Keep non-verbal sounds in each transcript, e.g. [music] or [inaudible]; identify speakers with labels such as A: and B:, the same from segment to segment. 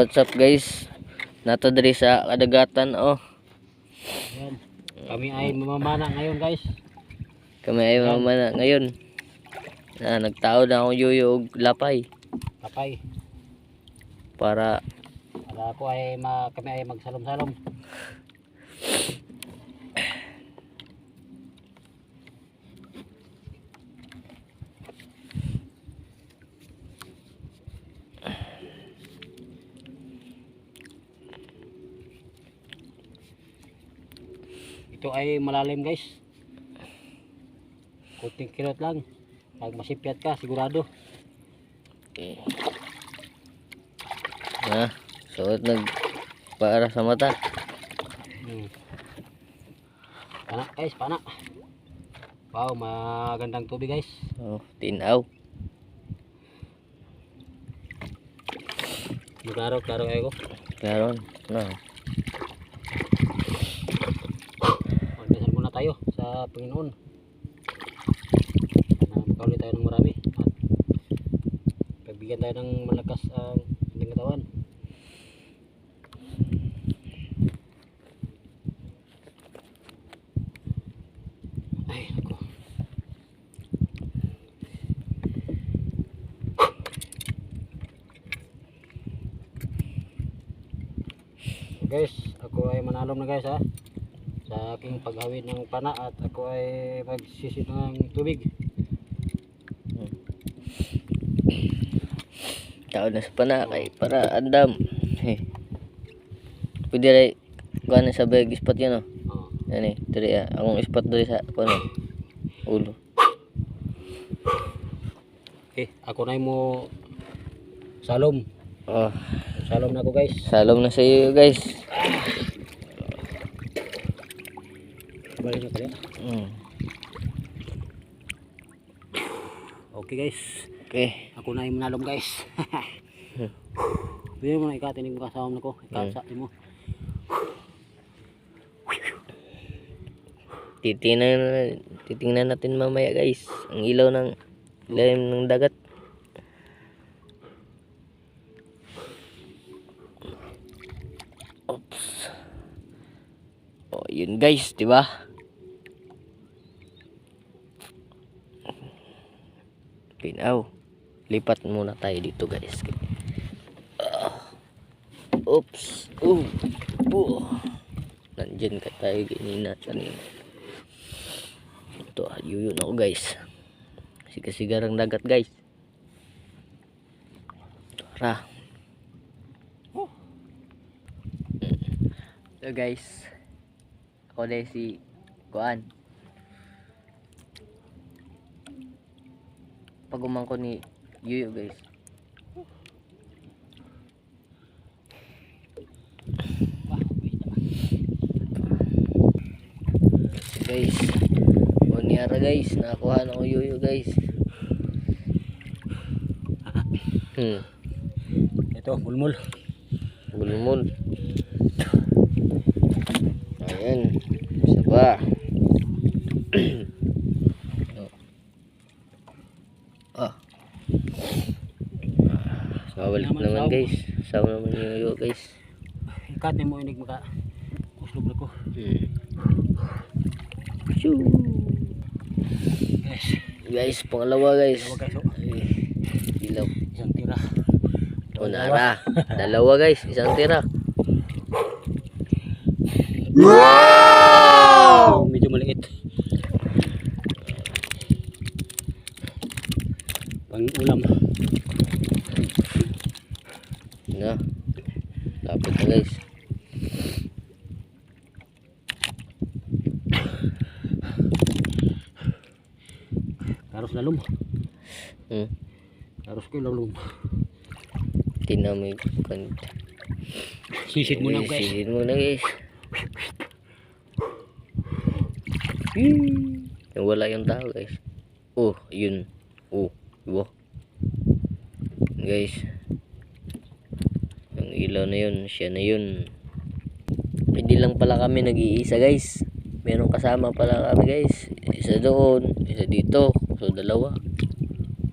A: What's up guys? Nato diri sa kadagatan oh.
B: Ayan. Kami ay mamamana ngayon guys.
A: Kami ay mamana ngayon. Na nagtao na akong yuyo og lapay
B: Kapay.
A: para
B: Para ako ay ma, kami ay magsalom-salom. Ito ay malalim guys. Kunting kirot lang. Pag masipyat ka, sigurado.
A: ha, suot nag para sa mata.
B: Hmm. Pana guys, pana. Wow, magandang tubig guys.
A: Oh, tinaw.
B: Magaro-karo kayo ko.
A: Karon na.
B: Magdasal muna tayo sa Panginoon. Na makaulit tayo ng marami. At pagbigyan tayo ng malakas ang ating katawan. Guys, ako ay manalom na guys ha sa aking paghawid ng pana at ako ay magsisit ng tubig.
A: Tao na sa pana kay para andam. Hey. Pwede rin kuha na sa bag spot yun oh.
B: Oh.
A: Yan eh, diri ah. Akong spot diri sa kuno. Ulo.
B: Okay, ako na mo salom.
A: Oh,
B: Salom na ako guys.
A: salom na sa iyo guys.
B: Balik na pala.
A: Mm.
B: Okay guys,
A: Okay.
B: ako na yung manalom guys. [laughs] Pwede mo na ikatinig mo kasama na ko. Ikasa mo.
A: Titingnan, titingnan natin mamaya guys. Ang ilaw ng ilalim ng dagat. Oops. Oh, yun guys, di ba? Pinaw. Lipat muna tayo dito guys. Ah. Oops. Ooh. Oh. Nandyan ka tayo ganina kanina. Ito, yuyun ako guys. Sigasigarang dagat guys. Tara. So guys, ako na si Kuan. Pagumang ko ni Yuyo guys. guys Oniara guys. Nakakuha na ko yuyo guys. Hmm.
B: Ito, mulmul.
A: bulmul ayan. Isa pa ah Sawal
B: Naman,
A: naman
B: saw.
A: Guys Saw naman yung yuyo guys
B: Ikat mo inig maka. Kuslog na ko.
A: hmm. Shoo.
B: Guys,
A: guys pangalawa guys
B: dalawa guys. Oh.
A: Ay, ilaw
B: Isang tira.
A: Unara. Dalawa guys, isang tira.
B: Wow! Medyo maliit. Pang ulam.
A: Na. Lapit na guys.
B: Karos lalom.
A: Hmm.
B: Karos ko lalom.
A: Tinamay kan.
B: Sisit mo na guys.
A: Sisid mo na guys. Hmm. Yung wala yung tao guys. Oh, yun. Oh, diba? Guys. Yung ilaw na yun, siya na yun. Hindi lang pala kami nag-iisa guys. Meron kasama pala kami guys. Isa doon, isa dito. So dalawa.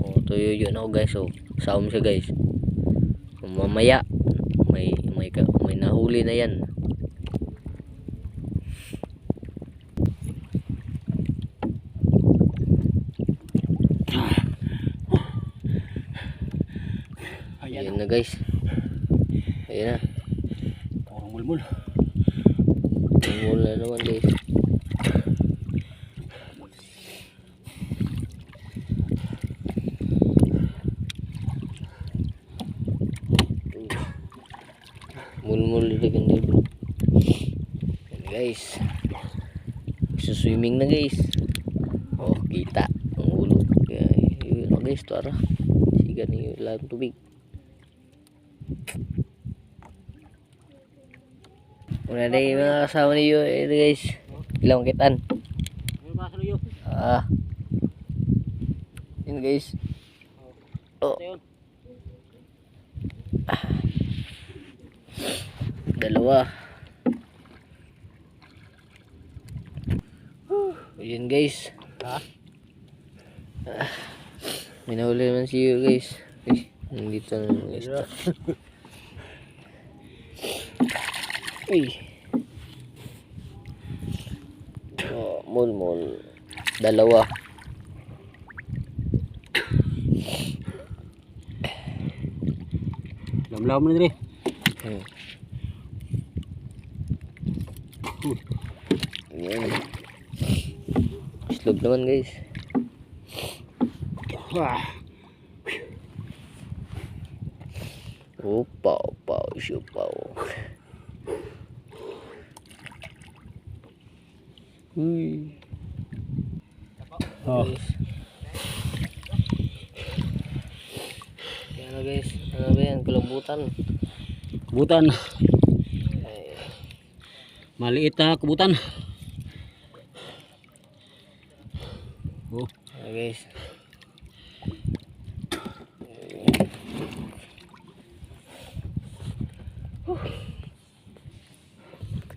A: Oh, tuyo yun ako guys. Oh, sound siya guys. Mamaya may, ka, may nahuli na yan. Ayan na guys. Ayan na.
B: Purong mulmul.
A: Wala naman guys. Mulmul din din bro. Yan guys. Swimming na guys. Oh, kita ang ulo. Kaya yun na guys, tara. Siga ni lang tubig. Una na yung mga kasama niyo eh, guys. Ilang kitan. Ah. Yun guys. Oh,
B: yun.
A: Dalawa. Yun guys.
B: Ha?
A: Ah. May nahuli naman si you guys. Uy, nandito na yung guys. [laughs] Uy. Oh, mol mol. Dalawa.
B: Lamlaw mo na diri.
A: Hmm. Yan. Islog naman guys.
B: Wah.
A: Upaw, paw, siupaw. Uy.
B: Oh.
A: Guys. Yan na guys. Ano ba yan? Kulambutan.
B: Kubutan.
A: Ay,
B: Maliit na kubutan. Oh.
A: Ayan guys.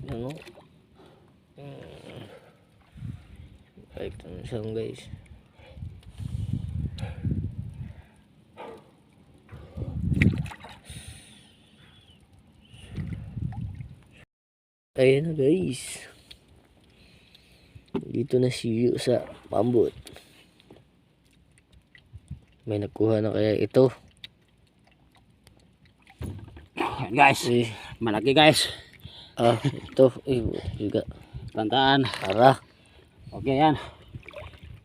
A: Ano? Hmm. Balik na siya guys. Ayan na guys. Dito na si Yu sa pambot. May nakuha na kaya ito.
B: Yan guys.
A: Eh,
B: Malaki guys.
A: ah, ito. Eh, juga.
B: Tantaan.
A: Tara.
B: Okay yan.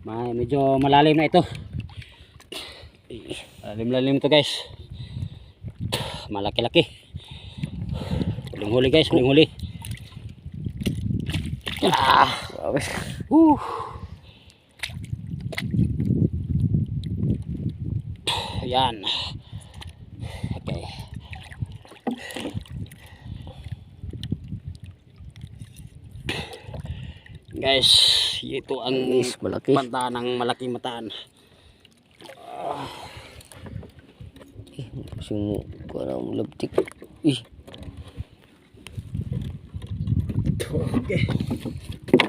B: May medyo malalim na ito. Lalim-lalim to guys. Malaki-laki. Huling huli guys, huling huli. Ah,
A: Grabe.
B: uh. Yan. Okay. Guys, ito ang
A: Guys, malaki.
B: panta ng malaking mataan.
A: Eh, kasing kuha na mo labtik. Eh,
B: Okay.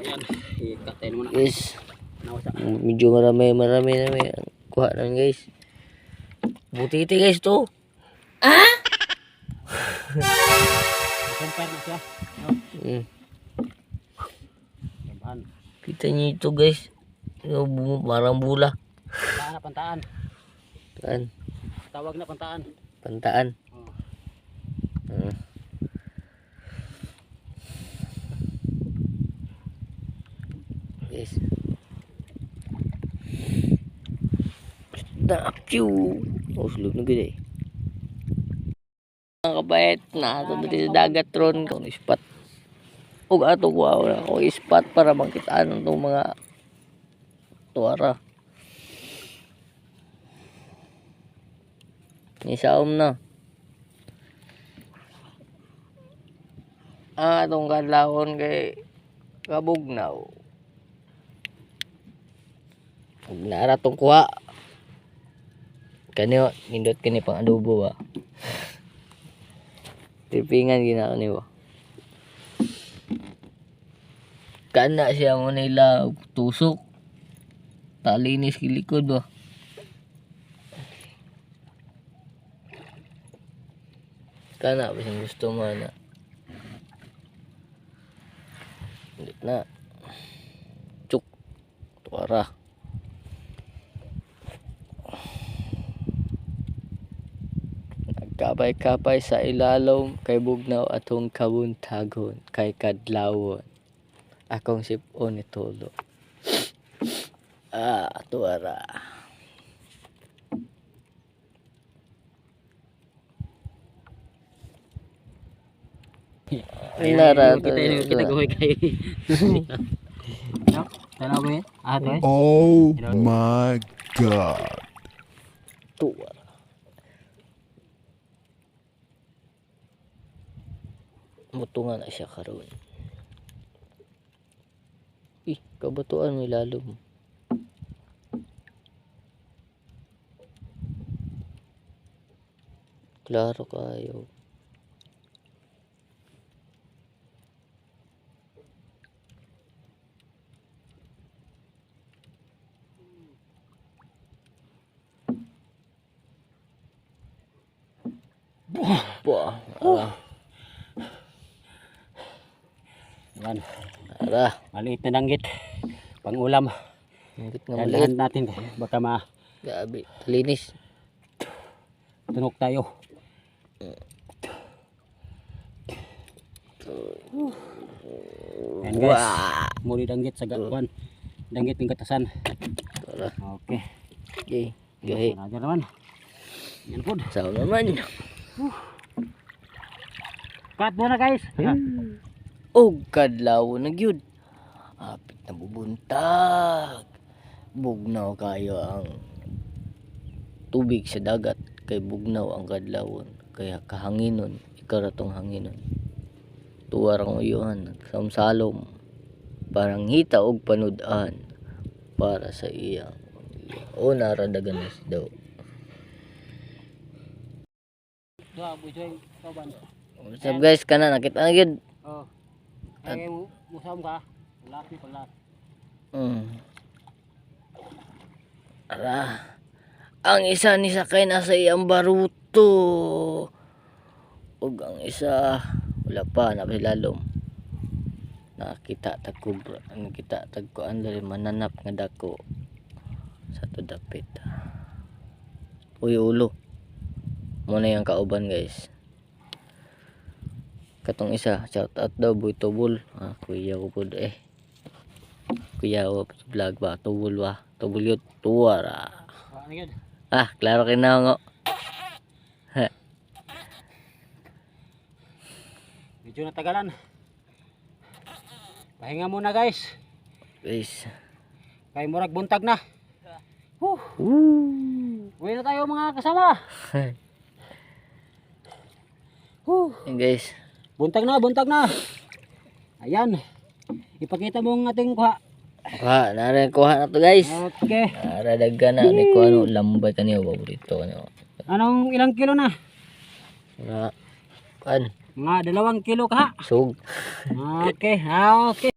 B: Ayan, ikatay mo na.
A: guys. Medyo marami, marami na may kuha na guys. Butiti guys to.
B: Compare na siya. Labahan.
A: Kita niyo ito guys. Parang bula.
B: Pantaan na pantaan.
A: Taan.
B: Tawag na pantaan.
A: Pantaan.
B: Oh.
A: Hmm. Guys. Na pew. Oh, sulog na gud eh. Mga kabait na ato dito sa dagat ron kung ispat. Ug ato ko na ko ispat para makitaan ng mga tuwara. Ni saom na. Ah, atong kadlawon kay kabugnaw. Ug naara tong kuha. Kani wa, nindot kini pang adobo ba. Tipingan gina ni wa. Kana siya mo nila tusok. Talinis kilikod ba. Kana, bising gusto mo na. Na. Chuk. Tuwara. Nagkapay-kapay sa ilalom kay bugnaw atong kabuntagon kay kadlawon. Akong sipon ni Tolo. [sniffs] Ah, tuwara. [laughs]
B: Kita ini kita goy kay. No? [laughs] Tanaw yun? Ah, to eh.
C: Oh my god.
A: tuwara. Mutungan na siya karon. Ih, kabatuan may lalom. Klaro kayo. Wah, ara,
B: Yan.
A: ara.
B: Maliit na danggit. Pangulam.
A: Hingit nga maliit.
B: Natin. Baka ma
A: Gabi, linis.
B: tunok tayo. Yan guys.
A: Wah.
B: Muli danggit sa gawan. Danggit ng katasan.
A: Ara,
B: Okay.
A: okay. Gahi.
B: Raja naman. Yan po.
A: Sao naman.
B: Cut muna guys.
A: Og kadlaw na gyud. Apit na bubuntag. Bugnaw kayo ang tubig sa dagat kay bugnaw ang kadlawon kaya kahanginon ikaratong hanginon tuwarang uyuhan samsalom parang hita og panudan para sa iyang o naradagan na si daw what's up guys kana nakita na gyud
B: Oh. Ay musam ka. Lapi pala.
A: Mm. Ara. Ang isa ni sakay nasa iyang baruto. Ug ang isa wala pa na lalom. Nakita tag kubra, nakita tag kuan dali mananap nga dako sa to dapit. Uy ulo. Mo na yung kauban guys. Katong isa, shout out daw boy tubol. Ah, kuya ko pud eh. Kuya ko vlog ba tubol ba? Tubol yun
B: yun?
A: Ah, klaro kay na ngo. [laughs]
B: Medyo natagalan. Pahinga muna guys.
A: Guys.
B: Kay murag buntag na.
A: Woo.
B: Uwi na tayo mga kasama. [laughs]
A: Yan guys.
B: Buntag na, buntag na. Ayan. Ipakita mo ang ating kuha.
A: Kuha, nara kuha na to guys.
B: Okay.
A: Nara dagga na ni kuha no lambay kaniyo paborito kaniyo.
B: Anong ilang kilo na?
A: Na kan
B: Mga dalawang kilo ka.
A: sug.
B: Okay. Ah, okay.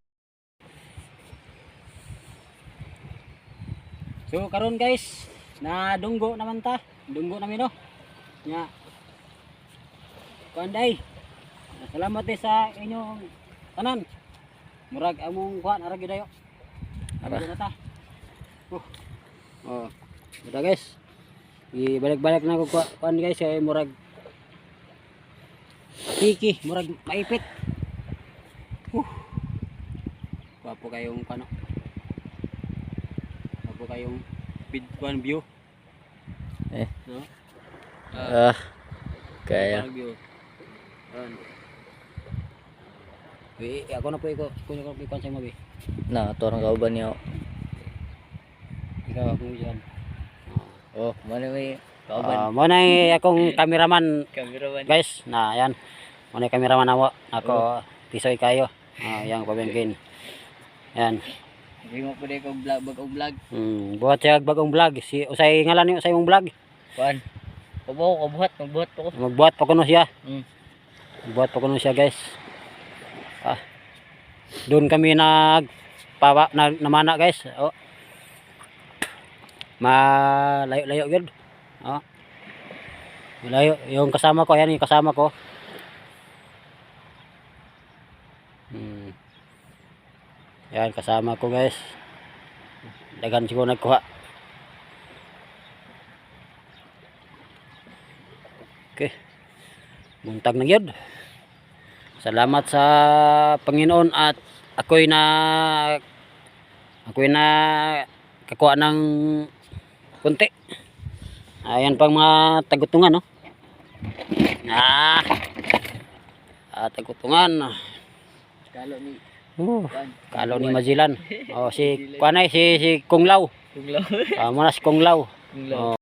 B: So karon guys, na dunggo naman ta. Dunggo namin no. Nya. Kuanday. Salamat din sa inyong tanan. Murag among kuan ara gyud ayo.
A: Ara.
B: Na ta. Oh. Oh. Ito guys. Ibalik-balik na ko ku- kuan guys kay murag Kiki, murag maipit. Uh. Wapo kayong ano. Wapo kayong bid one view.
A: Eh.
B: No?
A: Ah. Kaya
B: Parang view. Ayan. Uy, ako na po iko, kunya ko ikuan sa mo bi.
A: na torang kauban niyo.
B: Ikaw akong diyan.
A: Oh, mana
B: Ah,
A: kauban.
B: mo na akong cameraman
A: Kameraman.
B: guys na ayan. Mo na cameraman ako. Ako tisoy kayo. Ah, yang pabengkin. Ayan.
A: Hindi mo pwede ko vlog bag vlog.
B: Hmm, buhat siya bagong vlog. Si usay ngalan niyo sa imong vlog.
A: Kuan. Kubo ko buhat, magbuhat pa ko.
B: Magbuhat pa kuno siya.
A: Mm.
B: Magbuhat pa kuno siya, guys ah, doon kami nag pawa, na, namana guys. Oh. malayo-layo yun. Oh. malayo. Yung kasama ko ayan yung kasama ko. Hmm. yan kasama ko guys. Dagan siguro nagkuha. Okay. Buntag na yun. Salamat sa Panginoon at ako'y na ako'y na kakuha ng kunti. Ayan pang mga tagutungan, no? Ah! Ah, tagutungan.
A: Kalo ni
B: Oh, kalo ni Mazilan. Oh, si [laughs] kuanay si si Kung Lao.
A: Kunglaw.
B: Ah, muna si Kung Lao.
A: Kunglaw.
B: Oh.